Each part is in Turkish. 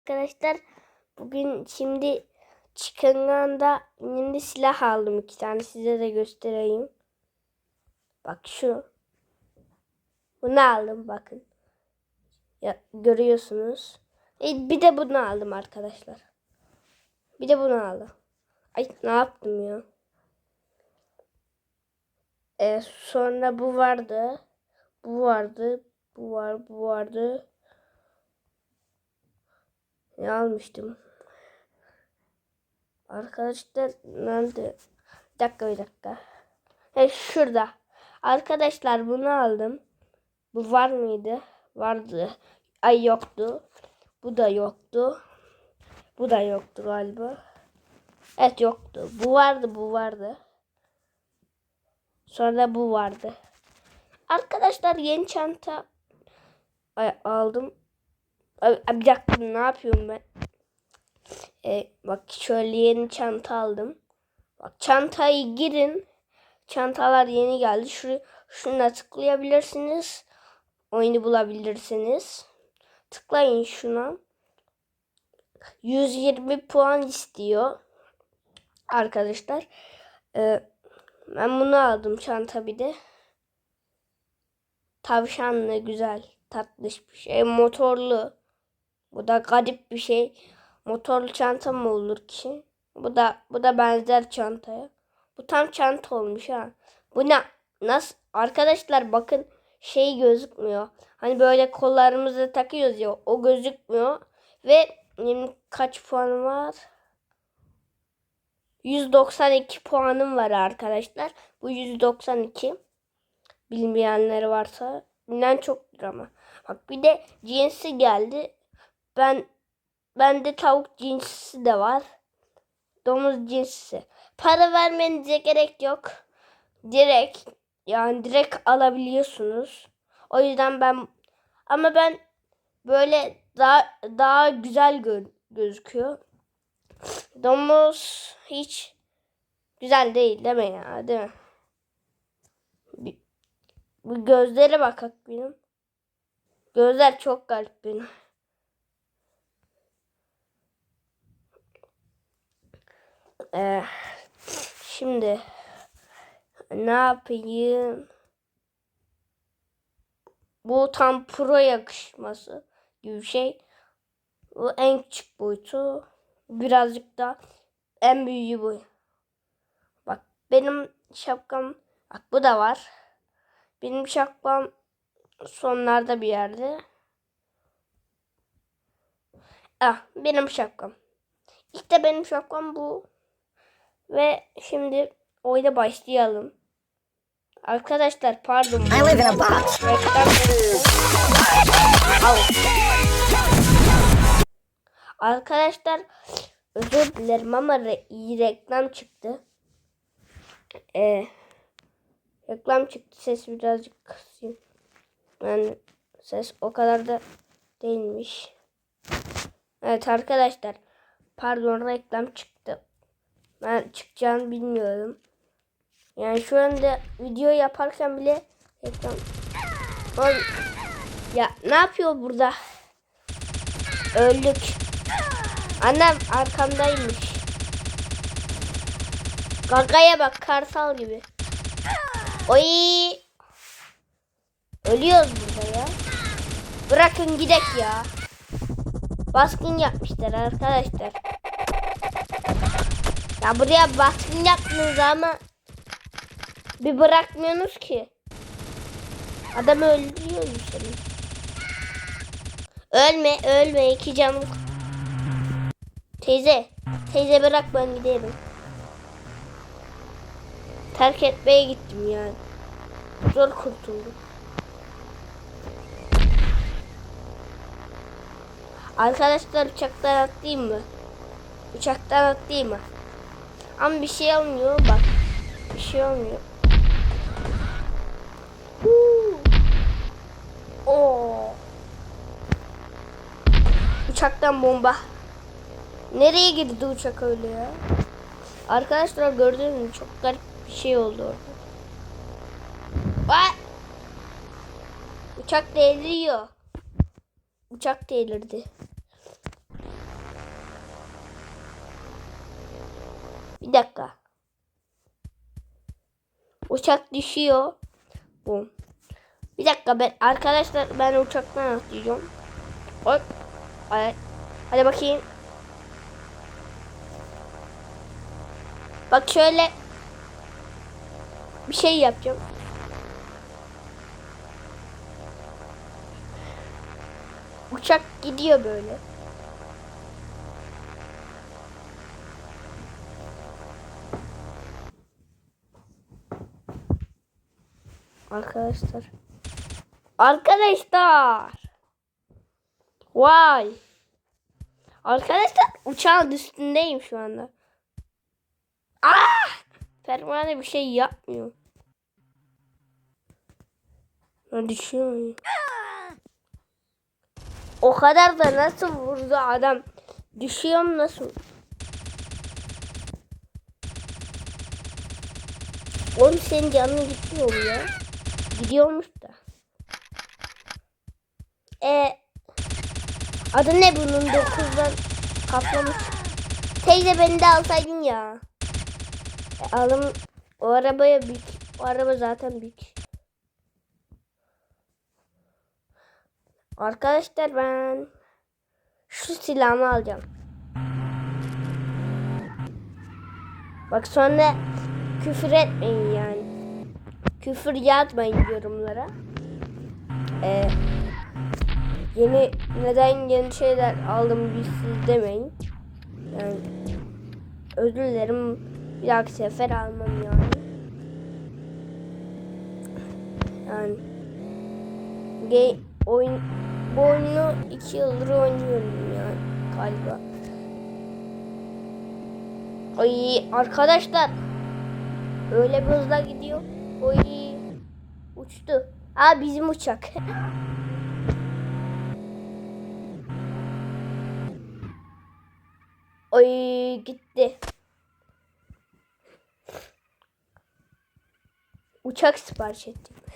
Arkadaşlar bugün şimdi Çıkıngan'da yeni silah aldım iki tane size de göstereyim. Bak şu. Bunu aldım bakın. Ya, görüyorsunuz. E, bir de bunu aldım arkadaşlar. Bir de bunu aldım. Ay ne yaptım ya. E, sonra bu vardı. Bu vardı. Bu var. Bu vardı. Ne almıştım? Arkadaşlar nerede? Bir dakika bir dakika. He şurada. Arkadaşlar bunu aldım. Bu var mıydı? Vardı. Ay yoktu. Bu da yoktu. Bu da yoktu galiba. Evet yoktu. Bu vardı bu vardı. Sonra bu vardı. Arkadaşlar yeni çanta aldım. Bir dakika ne yapıyorum ben? E, bak şöyle yeni çanta aldım. Bak çantayı girin. Çantalar yeni geldi. Şu, şuna tıklayabilirsiniz. Oyunu bulabilirsiniz. Tıklayın şuna. 120 puan istiyor. Arkadaşlar. E, ben bunu aldım çanta bir de. Tavşanlı güzel. Tatlış bir şey. Motorlu. Bu da garip bir şey. Motorlu çanta mı olur ki? Bu da bu da benzer çantaya. Bu tam çanta olmuş ha. Bu ne? Nasıl? Arkadaşlar bakın şey gözükmüyor. Hani böyle kollarımıza takıyoruz ya o gözükmüyor. Ve kaç puanım var? 192 puanım var arkadaşlar. Bu 192. Bilmeyenleri varsa bilen çoktur ama. Bak bir de cinsi geldi. Ben bende tavuk cinsi de var. Domuz cinsi. Para vermenize gerek yok. Direkt yani direkt alabiliyorsunuz. O yüzden ben ama ben böyle daha daha güzel gö- gözüküyor. Domuz hiç güzel değil değil mi ya? Değil mi? Bir, bu gözlere bakak benim. Gözler çok garip benim. Ee, şimdi ne yapayım? Bu tam pro yakışması gibi bir şey. Bu en küçük boyutu. Birazcık da en büyüğü bu. Bak benim şapkam bak bu da var. Benim şapkam sonlarda bir yerde. Ah benim şapkam. İşte benim şapkam bu. Ve şimdi oyuna başlayalım. Arkadaşlar pardon. I live in a box. Arkadaşlar özür dilerim ama re- iyi reklam çıktı. Ee, reklam çıktı. Ses birazcık kısayım. Yani ses o kadar da değilmiş. Evet arkadaşlar. Pardon reklam çıktı. Ben çıkacağını bilmiyorum. Yani şu anda video yaparken bile reklam... Oy. Ya ne yapıyor burada? Öldük. Annem arkamdaymış. Gagaya bak kartal gibi. Oy. Ölüyoruz burada ya. Bırakın gidek ya. Baskın yapmışlar arkadaşlar. Ya buraya baskın yaptınız ama bir bırakmıyorsunuz ki. Adam öldürüyor seni. Ölme, ölme iki canım. Teyze, teyze bırak ben giderim. Terk etmeye gittim yani. Zor kurtuldum. Arkadaşlar uçaktan atlayayım mı? Uçaktan atlayayım mı? Ama bir şey olmuyor bak. Bir şey olmuyor. Huu. Oo. Uçaktan bomba. Nereye girdi uçak öyle ya? Arkadaşlar gördünüz mü? Çok garip bir şey oldu orada. Uçak deliriyor. Uçak delirdi. Dakika. Uçak düşüyor. Bu. Bir dakika ben arkadaşlar ben uçaktan atlayacağım. Hop. Evet. Hadi bakayım. Bak şöyle bir şey yapacağım. Uçak gidiyor böyle. Arkadaşlar. Arkadaşlar. Vay. Arkadaşlar uçağın üstündeyim şu anda. Ah! Pervane bir şey yapmıyor. Ben düşüyor. O kadar da nasıl vurdu adam? Düşüyorum nasıl? Oğlum senin canın gitmiyor mu ya? Gidiyormuş da. E adı ne bunun dokuzdan kaplamış. Teyze beni de alsaydın ya. E, alım o arabaya büyük. O araba zaten büyük. Arkadaşlar ben şu silahımı alacağım. Bak sonra küfür etmeyin yani. Küfür yazmayın yorumlara. Ee, yeni neden yeni şeyler aldım biz siz demeyin. Yani özür dilerim bir dahaki sefer almam yani. Yani ge oyun bu oyunu iki yıldır oynuyorum yani galiba. Ay arkadaşlar öyle bir hızla gidiyor. Oy uçtu. Aa bizim uçak. Oy gitti. Uçak sipariş ettim.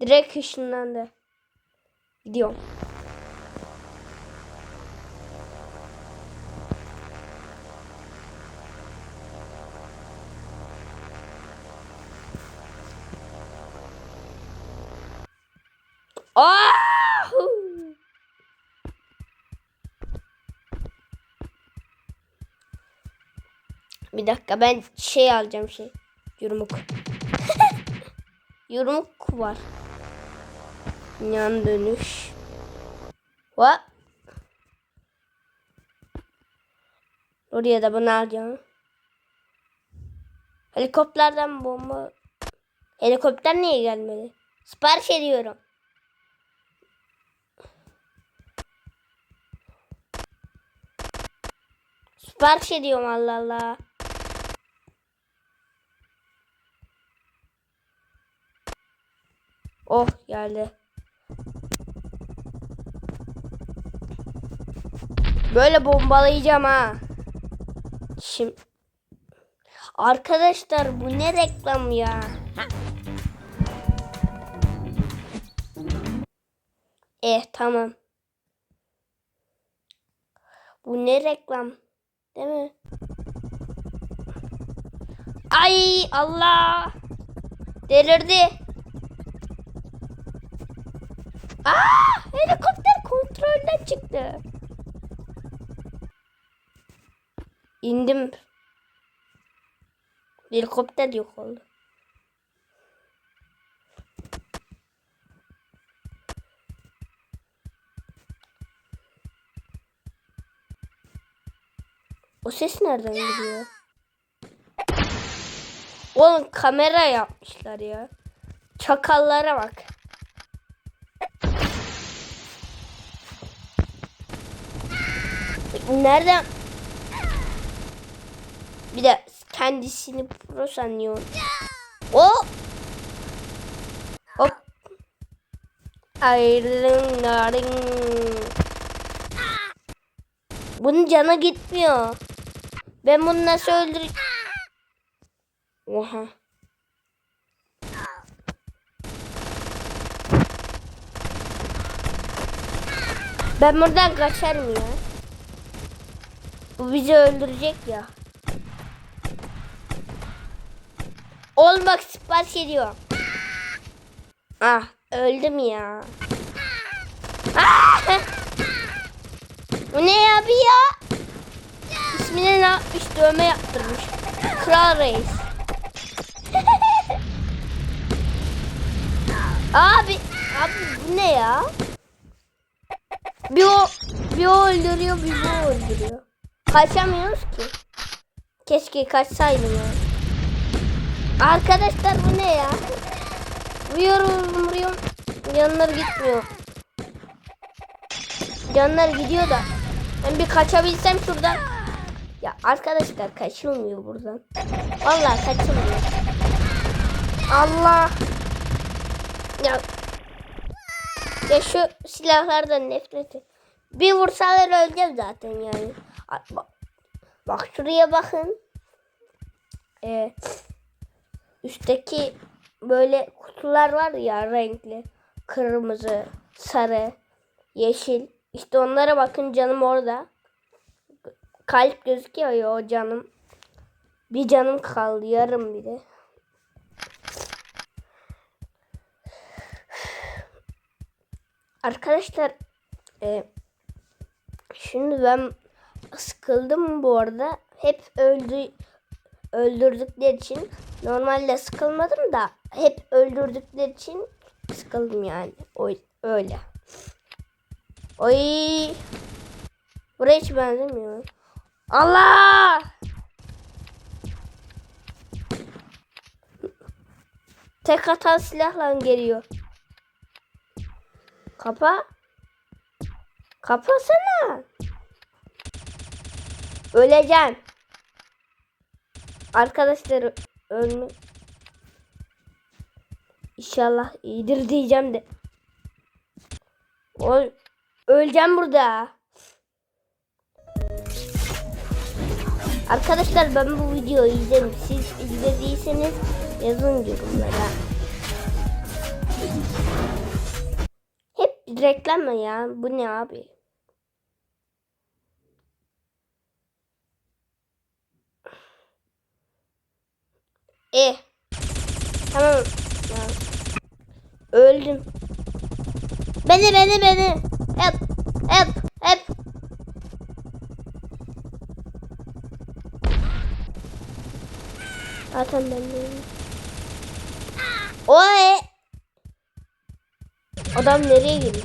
Direkt ışınlandı. Gidiyorum. Ah! Bir dakika ben şey alacağım şey. Yurumuk. Yurumuk var. Yan dönüş. What? Oraya da bunu alacağım. Helikopterden bomba. Helikopter niye gelmedi? Sipariş ediyorum. Sipariş ediyorum Allah Allah. Oh geldi. Böyle bombalayacağım ha. Şimdi Arkadaşlar bu ne reklam ya? Eh tamam. Bu ne reklam? Değil mi? Ay Allah! Delirdi. Aa, helikopter kontrolden çıktı. İndim. Helikopter yok oldu. O ses nereden geliyor? Oğlum kamera yapmışlar ya. Çakallara bak. Nereden? Bir de kendisini pro sanıyor. O. Hop. Ayrılın narin. Bunun canı gitmiyor. Ben bunu nasıl öldür... Oha. Ben buradan kaçarım ya. Bu bizi öldürecek ya. Olmak sipariş ediyor. Ah öldüm ya. Ah! Bu ne ya bir ya? İsmine ne yapmış? Dövme yaptırmış. Kral Reis. abi, abi bu ne ya? Bir o, bir o öldürüyor, bir bu öldürüyor. Kaçamıyoruz ki. Keşke kaçsaydım ya. Arkadaşlar bu ne ya? Vuruyorum, vuruyorum. Yanları gitmiyor. Canlar gidiyor da. Ben bir kaçabilsem şuradan. Ya arkadaşlar kaçılmıyor buradan. Vallahi kaçılmıyor. Allah. Ya. Ya şu silahlardan nefret et. Bir vursalar öleceğim zaten yani. Bak, bak şuraya bakın. Ee, üstteki böyle kutular var ya renkli. Kırmızı, sarı, yeşil. İşte onlara bakın canım orada. Kalp gözüküyor ya o canım. Bir canım kaldı yarım bir de. Arkadaşlar e, şimdi ben sıkıldım bu arada. Hep öldü öldürdükleri için normalde sıkılmadım da hep öldürdükleri için sıkıldım yani. Öyle. Oy. Buraya hiç benzemiyor. Allah! Tek atan silahla geliyor. Kapa. Kapasana. Öleceğim. Arkadaşlar ölme. İnşallah iyidir diyeceğim de. O öleceğim burada. Arkadaşlar ben bu videoyu izledim. Siz izlediyseniz yazın yorumlara. Hep reklam mı ya? Bu ne abi? E. Tamam. Ya. Öldüm. Beni beni beni. Hep hep hep. Zaten ben değilim. Oy. Adam nereye girmiş?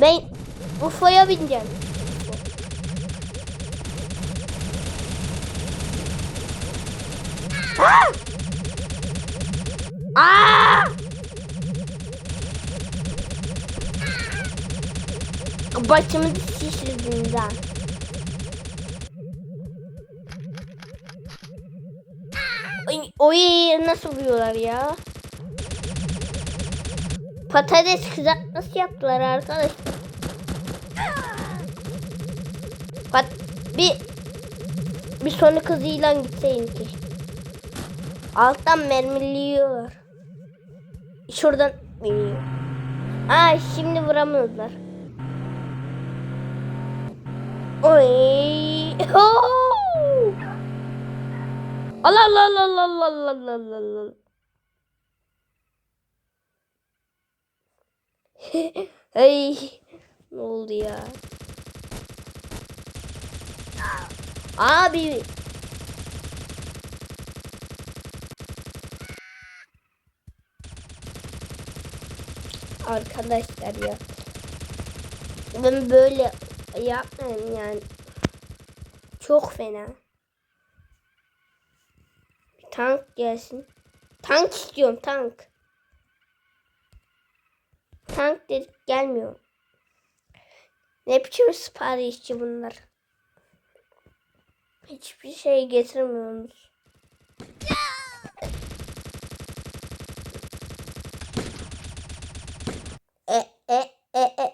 Ben UFO'ya bineceğim. Ah! Aa! Başımı şişirdiniz ha. Oy, nasıl vuruyorlar ya? Patates kızartması yaptılar arkadaşlar. Pat bir bir sonu kızıyla gitseydim ki. Alttan mermiliyorlar. Şuradan. Aa şimdi vuramıyorlar. Oy. Oh! Allah Allah Allah Allah Allah Allah Allah Allah. Hey, ne oldu ya? Abi. Arkadaşlar ya. Ben böyle yapmayayım yani. Çok fena. Tank gelsin. Tank istiyorum tank. Tank dedik gelmiyor. Ne biçim siparişçi bunlar. Hiçbir şey getirmiyorsunuz. e, e, e, e.